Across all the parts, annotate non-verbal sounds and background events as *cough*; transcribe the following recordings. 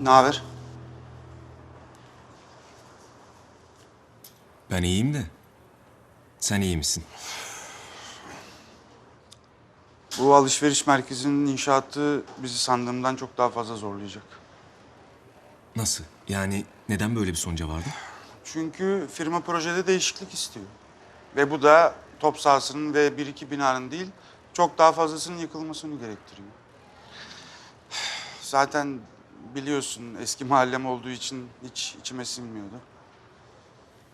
Ne haber? Ben iyiyim de. Sen iyi misin? Bu alışveriş merkezinin inşaatı bizi sandığımdan çok daha fazla zorlayacak. Nasıl? Yani neden böyle bir sonuca vardın? Çünkü firma projede değişiklik istiyor. Ve bu da top sahasının ve bir iki binanın değil, çok daha fazlasının yıkılmasını gerektiriyor. *sighs* Zaten biliyorsun eski mahallem olduğu için hiç içime sinmiyordu.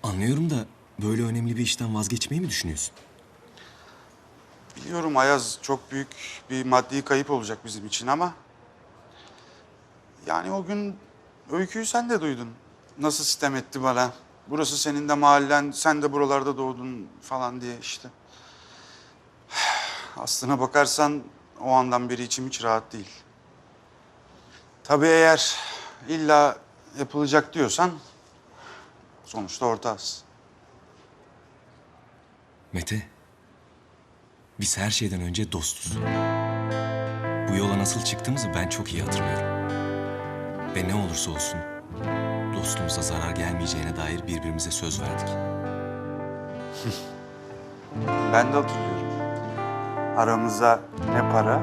Anlıyorum da böyle önemli bir işten vazgeçmeyi mi düşünüyorsun? Biliyorum Ayaz çok büyük bir maddi kayıp olacak bizim için ama... Yani o gün öyküyü sen de duydun. Nasıl sitem etti bana. Burası senin de mahallen, sen de buralarda doğdun falan diye işte. *sighs* Aslına bakarsan o andan beri içim hiç rahat değil. Tabii eğer illa yapılacak diyorsan sonuçta ortağız. Mete, biz her şeyden önce dostuz. Bu yola nasıl çıktığımızı ben çok iyi hatırlıyorum. Ve ne olursa olsun dostumuza zarar gelmeyeceğine dair birbirimize söz verdik. Ben de hatırlıyorum. Aramıza ne para,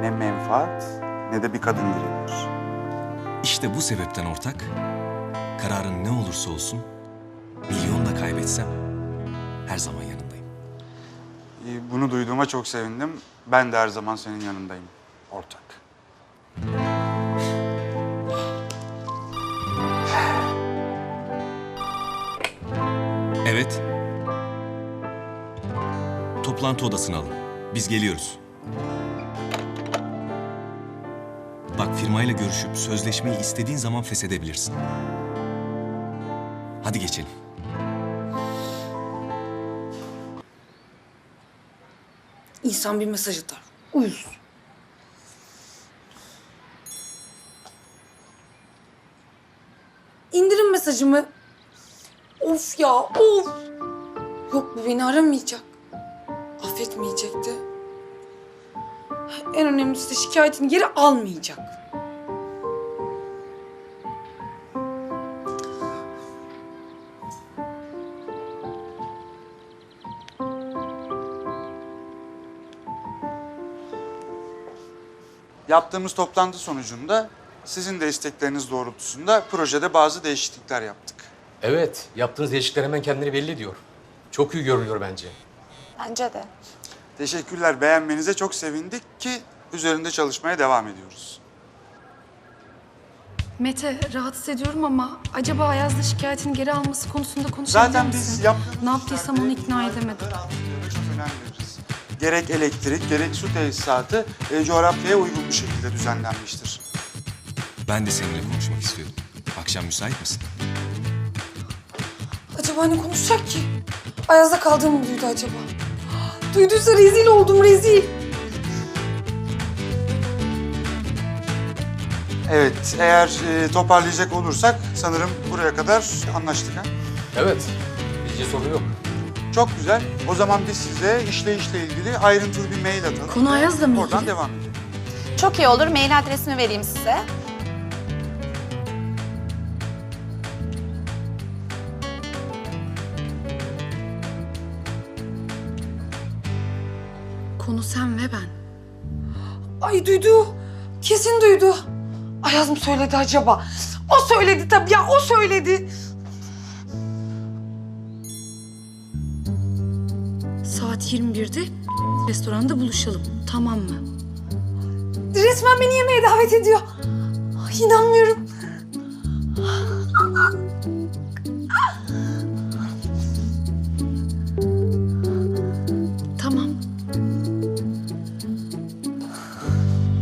ne menfaat, ne de bir kadın girebilir. İşte bu sebepten ortak, kararın ne olursa olsun, milyon da kaybetsem her zaman yanındayım. Ee, Bunu duyduğuma çok sevindim. Ben de her zaman senin yanındayım, ortak. Evet. Toplantı odasını alın. Biz geliyoruz. Bak firmayla görüşüp sözleşmeyi istediğin zaman feshedebilirsin. Hadi geçelim. İnsan bir mesaj atar. Uyuz. İndirin mesajımı. Of ya of. Yok bu beni aramayacak. Affetmeyecek de. En önemlisi de şikayetini geri almayacak. Yaptığımız toplantı sonucunda sizin de istekleriniz doğrultusunda projede bazı değişiklikler yaptık. Evet, yaptığınız değişiklikler hemen kendini belli ediyor. Çok iyi görünüyor bence. Bence de. Teşekkürler, beğenmenize çok sevindik ki üzerinde çalışmaya devam ediyoruz. Mete rahatsız ediyorum ama acaba Ayaz'la şikayetini geri alması konusunda konuşabilir Zaten misin? biz yaptığımız Ne yaptıysam onu ikna bu edemedim. kadar altyapıya çok önem veririz. Gerek elektrik, gerek su tesisatı e, coğrafyaya uygun bir şekilde düzenlenmiştir. Ben de seninle konuşmak istiyorum. Akşam müsait misin? Acaba ne konuşacak ki? Ayaz'da kaldığımı mı duydu acaba? Duyduysa rezil oldum rezil. Evet, eğer e, toparlayacak olursak sanırım buraya kadar anlaştık ha? Evet, bizce sorun yok. Çok güzel. O zaman biz size işleyişle ilgili ayrıntılı bir mail atalım. Konu Ayaz'la mı Oradan ilgili? devam edelim. Çok iyi olur. Mail adresimi vereyim size. Ay duydu. Kesin duydu. Ayaz mı söyledi acaba? O söyledi tabii ya o söyledi. Saat 21'de restoranda buluşalım. Tamam mı? Resmen beni yemeğe davet ediyor. Ay inanmıyorum.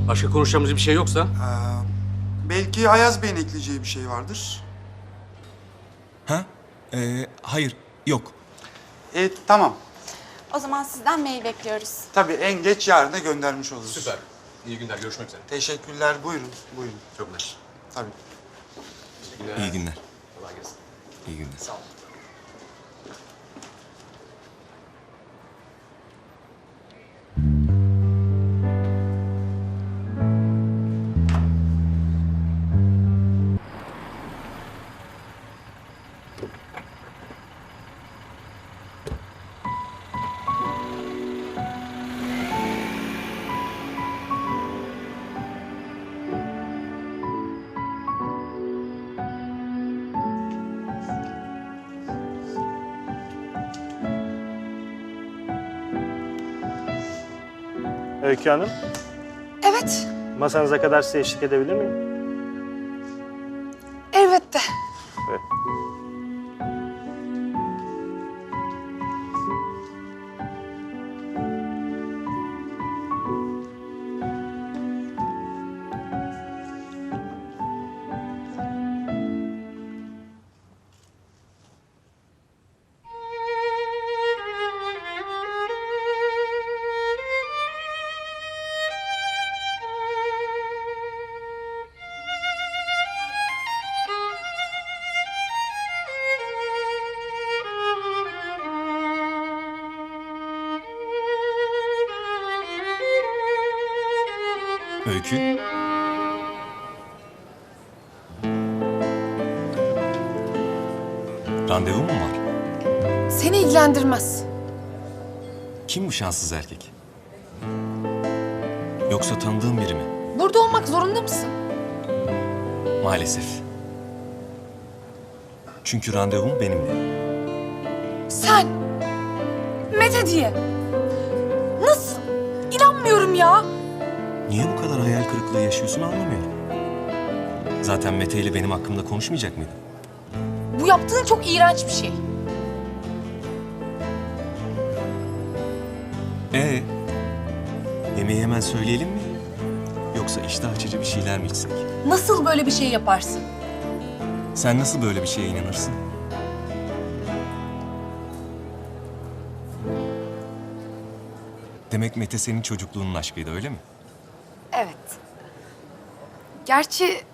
Başka konuşacağımız bir şey yoksa? Ee, belki Ayaz Bey'in ekleyeceği bir şey vardır. Ha? Ee, hayır, yok. E, tamam. O zaman sizden mail bekliyoruz. Tabii en geç yarına göndermiş oluruz. Süper. İyi günler, görüşmek üzere. Teşekkürler. Buyurun. Buyurun. Çok mersi. Tabii. İyi günler. Kolay gelsin. İyi günler. Sağ ol. Öykü Hanım, Evet, masanıza kadar size eşlik edebilir miyim? Öykü. Randevun mu var? Seni ilgilendirmez. Kim bu şanssız erkek? Yoksa tanıdığım biri mi? Burada olmak zorunda mısın? Maalesef. Çünkü randevum benimle. Sen. Mete diye. Nasıl? İnanmıyorum ya. Niye bu kadar hayal kırıklığı yaşıyorsun anlamıyorum. Zaten Mete ile benim hakkımda konuşmayacak mıydın? Bu yaptığın çok iğrenç bir şey. Ee, yemeği hemen söyleyelim mi? Yoksa iştah açıcı bir şeyler mi içsek? Nasıl böyle bir şey yaparsın? Sen nasıl böyle bir şeye inanırsın? Demek Mete senin çocukluğunun aşkıydı öyle mi? Evet. Gerçi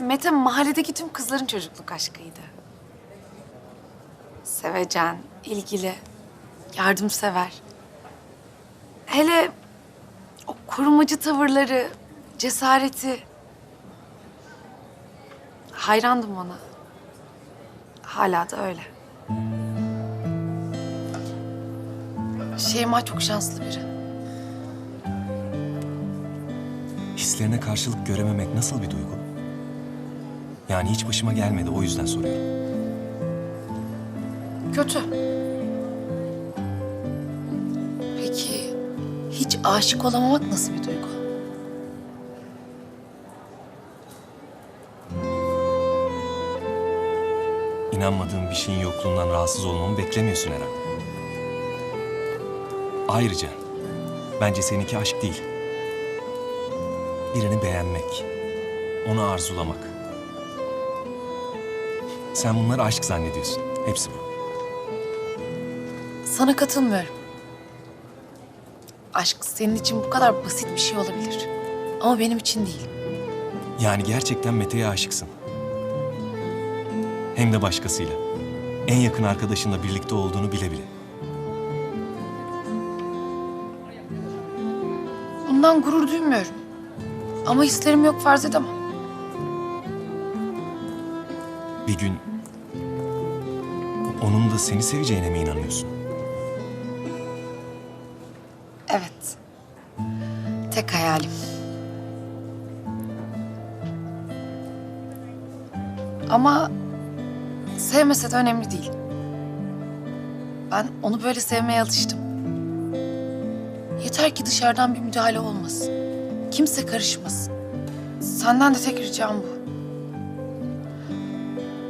Mete mahalledeki tüm kızların çocukluk aşkıydı. Sevecen, ilgili, yardımsever. Hele o korumacı tavırları, cesareti. Hayrandım ona. Hala da öyle. Şeyma çok şanslı biri. Hislerine karşılık görememek nasıl bir duygu? Yani hiç başıma gelmedi o yüzden soruyorum. Kötü. Peki hiç aşık olamamak nasıl bir duygu? İnanmadığım bir şeyin yokluğundan rahatsız olmamı beklemiyorsun herhalde. Ayrıca bence seninki aşk değil. Birini beğenmek, onu arzulamak. Sen bunları aşk zannediyorsun. Hepsi bu. Sana katılmıyorum. Aşk senin için bu kadar basit bir şey olabilir. Ama benim için değil. Yani gerçekten Mete'ye aşıksın. Hem de başkasıyla. En yakın arkadaşınla birlikte olduğunu bile bile. Bundan gurur duymuyorum. Ama hislerim yok farz edemem. Bir gün onun da seni seveceğine mi inanıyorsun? Evet. Tek hayalim. Ama sevmese de önemli değil. Ben onu böyle sevmeye alıştım. Yeter ki dışarıdan bir müdahale olmasın. Kimse karışmasın. Senden de tek ricam bu.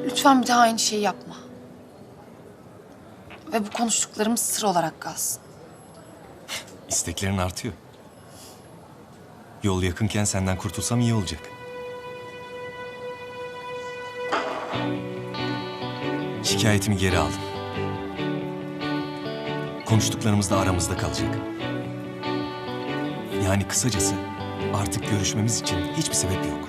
Lütfen bir daha aynı şeyi yapma. Ve bu konuştuklarımız sır olarak kalsın. İsteklerin artıyor. Yol yakınken senden kurtulsam iyi olacak. Şikayetimi geri aldım. Konuştuklarımız da aramızda kalacak. Yani kısacası artık görüşmemiz için hiçbir sebep yok.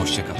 Hoşça kal.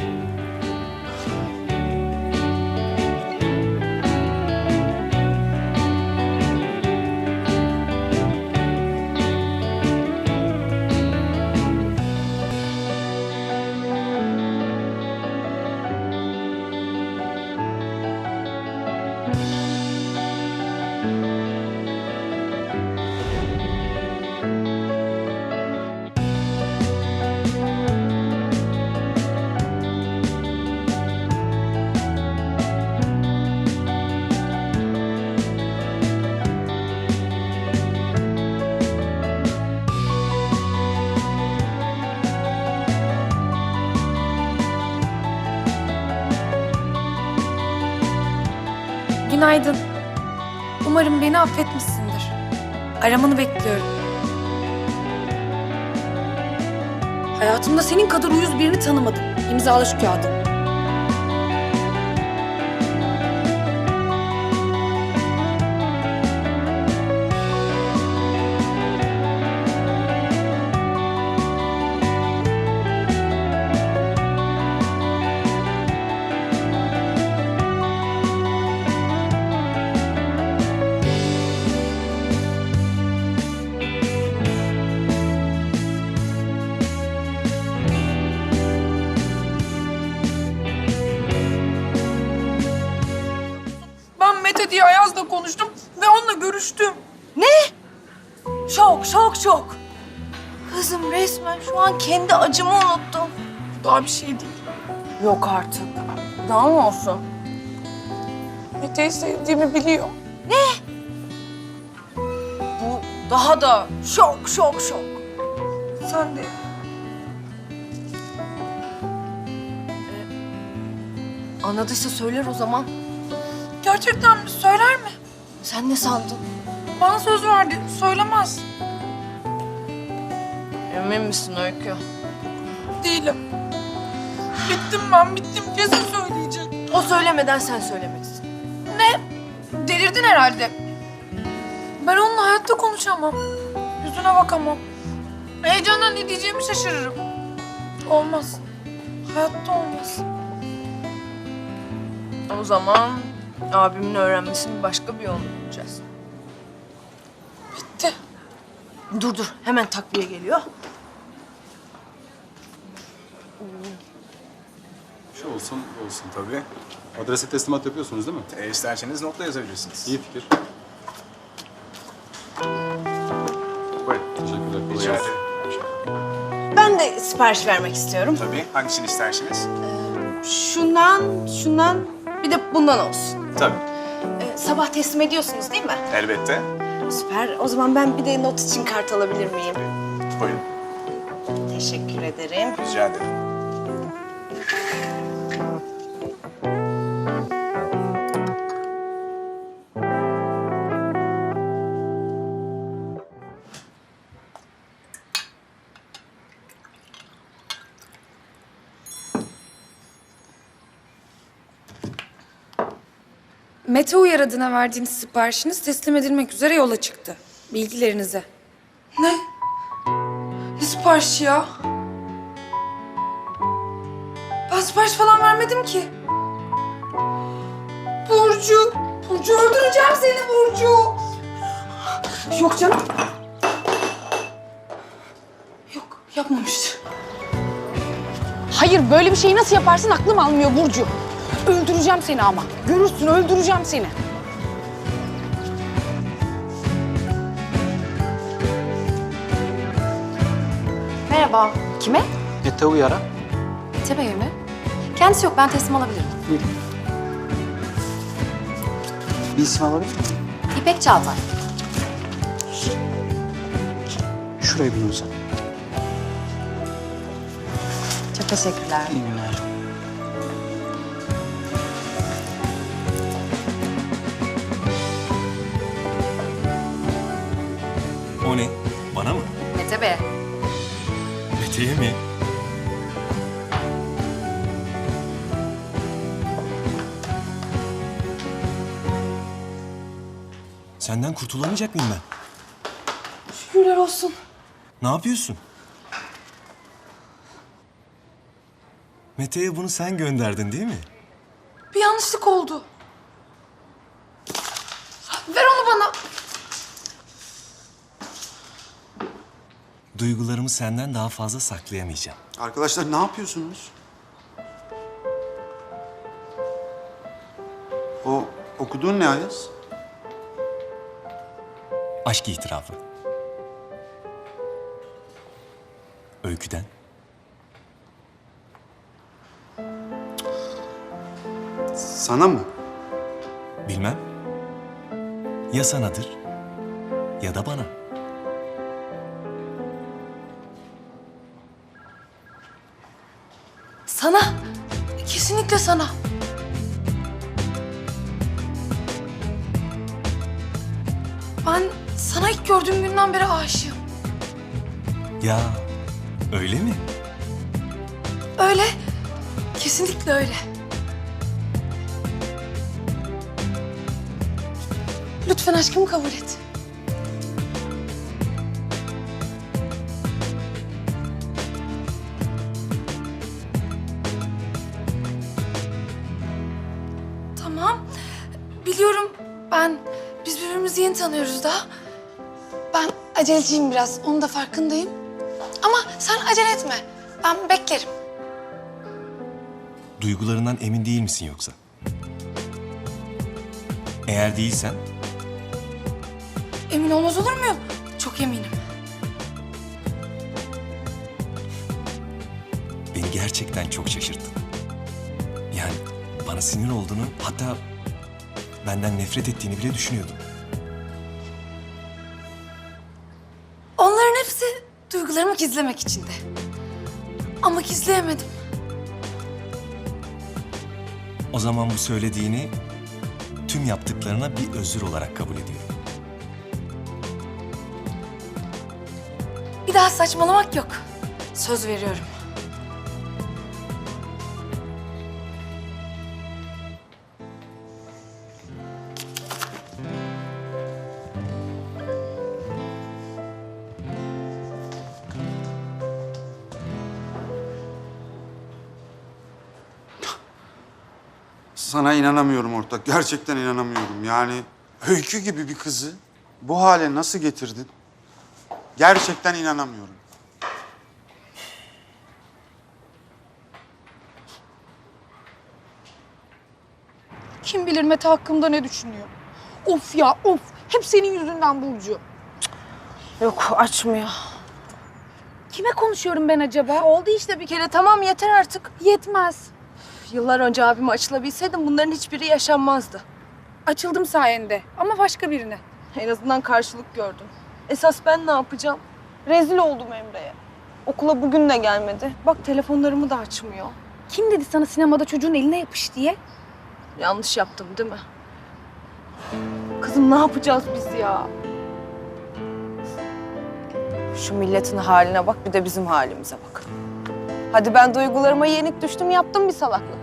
Umarım beni affetmişsindir. Aramanı bekliyorum. Hayatımda senin kadar uyuz birini tanımadım. İmzala şu kağıdı. Ayaz'la konuştum ve onunla görüştüm. Ne? Şok, şok, şok. Kızım resmen şu an kendi acımı unuttum. Daha bir şey değil. Yok artık. Daha mı olsun? Mete'yi sevdiğimi biliyor. Bu daha da şok şok şok. Sen de. Anladıysa söyler o zaman. Gerçekten mi? Söyler mi? Sen ne sandın? Bana söz verdi. Söylemez. Emin misin Öykü? Değilim. Bittim ben, bittim. Kesin söyleyecek. O söylemeden sen söylemelisin. Ne? Delirdin herhalde. Ben onunla hayatta konuşamam. Yüzüne bakamam. Heyecandan ne diyeceğimi şaşırırım. Olmaz. Hayatta olmaz. O zaman abimin öğrenmesinin başka bir yolunu bulacağız. Bitti. Dur dur hemen takviye geliyor. Şu olsun, olsun tabii. Adrese teslimat yapıyorsunuz değil mi? E, isterseniz notla yazabilirsiniz. İyi fikir. Buyurun. Teşekkürler. Kolay Rica gelsin. ederim. Ben de sipariş vermek istiyorum. Tabii. Hangisini isterseniz? Şundan, şundan bir de bundan olsun. Tabii. Ee, sabah teslim ediyorsunuz değil mi? Elbette. Süper. O zaman ben bir de not için kart alabilir miyim? Buyurun. Teşekkür ederim. Rica ederim. Mete Uyar adına verdiğiniz siparişiniz teslim edilmek üzere yola çıktı. Bilgilerinize. Ne? Ne siparişi ya? Ben sipariş falan vermedim ki. Burcu. Burcu öldüreceğim seni Burcu. Yok canım. Yok yapmamıştır. Hayır böyle bir şeyi nasıl yaparsın aklım almıyor Burcu. Öldüreceğim seni ama. Görürsün öldüreceğim seni. Merhaba. Kime? Mete Uyar'a. Mete Bey mi? Kendisi yok. Ben teslim alabilirim. Bir isim alabilir miyim? İpek Çağatay. Şurayı bir sen. Çok teşekkürler. İyi günler. Mete'ye mi? Senden kurtulamayacak mıyım ben? Şükürler olsun. Ne yapıyorsun? Mete'ye bunu sen gönderdin değil mi? Bir yanlışlık oldu. Ver onu bana. Duygularımı senden daha fazla saklayamayacağım. Arkadaşlar ne yapıyorsunuz? O okuduğun ne Ayaz? Aşk itirafı. Öyküden. Sana mı? Bilmem. Ya sanadır ya da bana. sana. Ben sana ilk gördüğüm günden beri aşığım. Ya öyle mi? Öyle. Kesinlikle öyle. Lütfen aşkımı kabul et. Biliyorum ben biz birbirimizi yeni tanıyoruz daha. Ben aceleciyim biraz. Onun da farkındayım. Ama sen acele etme. Ben beklerim. Duygularından emin değil misin yoksa? Eğer değilsen Emin olmaz olur muyum? Çok eminim. beni gerçekten çok şaşırttın. Yani bana sinir olduğunu hatta benden nefret ettiğini bile düşünüyordum. Onların hepsi duygularımı gizlemek içindi. Ama gizleyemedim. O zaman bu söylediğini tüm yaptıklarına bir özür olarak kabul ediyorum. Bir daha saçmalamak yok. Söz veriyorum. Sana inanamıyorum ortak. Gerçekten inanamıyorum. Yani öykü gibi bir kızı bu hale nasıl getirdin? Gerçekten inanamıyorum. Kim bilir Mete hakkımda ne düşünüyor? Of ya of. Hep senin yüzünden Burcu. Yok açmıyor. Kime konuşuyorum ben acaba? Oldu işte bir kere tamam yeter artık. Yetmez. Yıllar önce abime açılabilseydim bunların hiçbiri yaşanmazdı. Açıldım sayende ama başka birine. En azından karşılık gördüm. Esas ben ne yapacağım? Rezil oldum Emre'ye. Okula bugün de gelmedi. Bak telefonlarımı da açmıyor. Kim dedi sana sinemada çocuğun eline yapış diye? Yanlış yaptım değil mi? Kızım ne yapacağız biz ya? Şu milletin haline bak bir de bizim halimize bak. Hadi ben duygularıma yenik düştüm yaptım bir salaklık.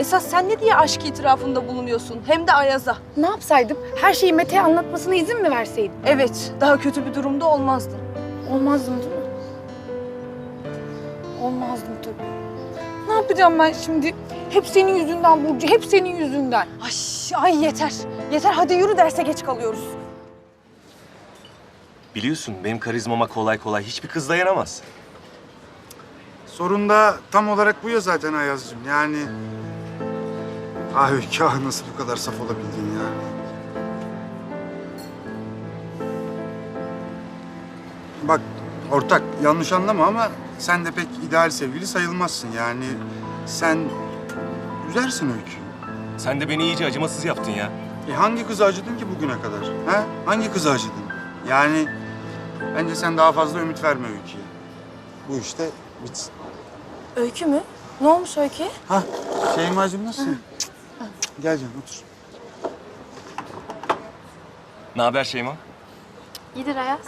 Esas sen ne diye aşk itirafında bulunuyorsun? Hem de Ayaz'a. Ne yapsaydım? Her şeyi Mete'ye anlatmasına izin mi verseydim? Evet, daha kötü bir durumda olmazdın. Olmazdım değil mi? Olmazdım tabii. Ne yapacağım ben şimdi? Hep senin yüzünden Burcu, hep senin yüzünden. Ay, ay yeter. Yeter hadi yürü derse geç kalıyoruz. Biliyorsun benim karizmama kolay kolay hiçbir kız dayanamaz. Sorun da tam olarak bu ya zaten Ayaz'cığım. Yani... Ah Öykü ah nasıl bu kadar saf olabildin ya. Bak ortak yanlış anlama ama sen de pek ideal sevgili sayılmazsın. Yani sen üzersin Öykü'yü. Sen de beni iyice acımasız yaptın ya. E hangi kıza acıdın ki bugüne kadar? Ha? Hangi kıza acıdın? Yani bence sen daha fazla ümit verme Öykü'ye. Bu işte bitsin. Öykü mü? Ne olmuş Öykü'ye? Ha Şeyma'cığım nasılsın? Gel canım otur. Ne haber Şeyma? İyidir Ayaz.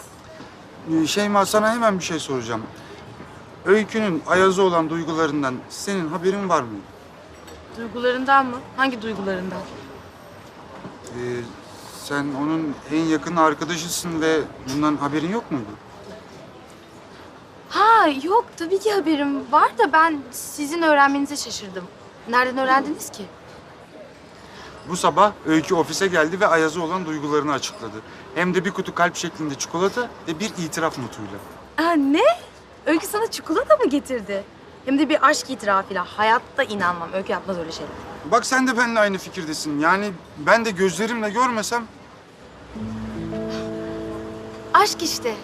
Ee, Şeyma sana hemen bir şey soracağım. Öykünün Ayaz'a olan duygularından senin haberin var mı? Duygularından mı? Hangi duygularından? Ee, sen onun en yakın arkadaşısın ve bundan haberin yok muydu? Ha yok tabii ki haberim var da ben sizin öğrenmenize şaşırdım. Nereden öğrendiniz ki? Bu sabah Öykü ofise geldi ve Ayaz'a olan duygularını açıkladı. Hem de bir kutu kalp şeklinde çikolata ve bir itiraf notuyla. Aa, ne? Öykü sana çikolata mı getirdi? Hem de bir aşk itirafıyla. Hayatta inanmam. Öykü yapmaz öyle şeyler. Bak sen de benimle aynı fikirdesin. Yani ben de gözlerimle görmesem Aşk işte.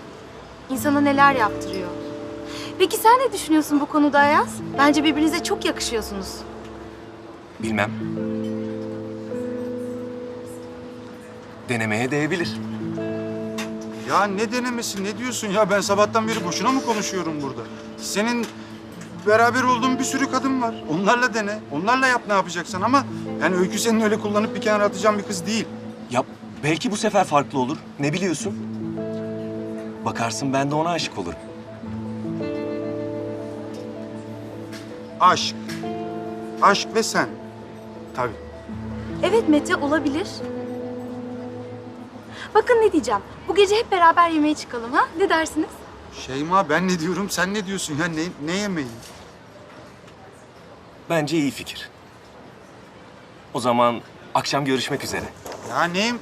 İnsana neler yaptırıyor. Peki sen ne düşünüyorsun bu konuda Ayaz? Bence birbirinize çok yakışıyorsunuz. Bilmem. Denemeye değebilir. Ya ne denemesi, ne diyorsun ya? Ben sabahtan beri boşuna mı konuşuyorum burada? Senin beraber olduğun bir sürü kadın var. Onlarla dene, onlarla yap ne yapacaksan ama... Yani Öykü senin öyle kullanıp bir kenara atacağın bir kız değil. Ya belki bu sefer farklı olur. Ne biliyorsun? Bakarsın ben de ona aşık olurum. Aşk. Aşk ve sen. Tabii. Evet Mete olabilir. Bakın ne diyeceğim. Bu gece hep beraber yemeğe çıkalım ha? Ne dersiniz? Şeyma ben ne diyorum sen ne diyorsun ya ne, ne yemeği? Bence iyi fikir. O zaman akşam görüşmek üzere. Ya neyim?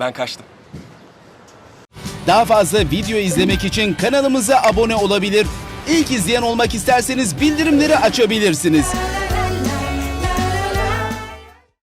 Ben kaçtım. Daha fazla video izlemek için kanalımıza abone olabilir. İlk izleyen olmak isterseniz bildirimleri açabilirsiniz.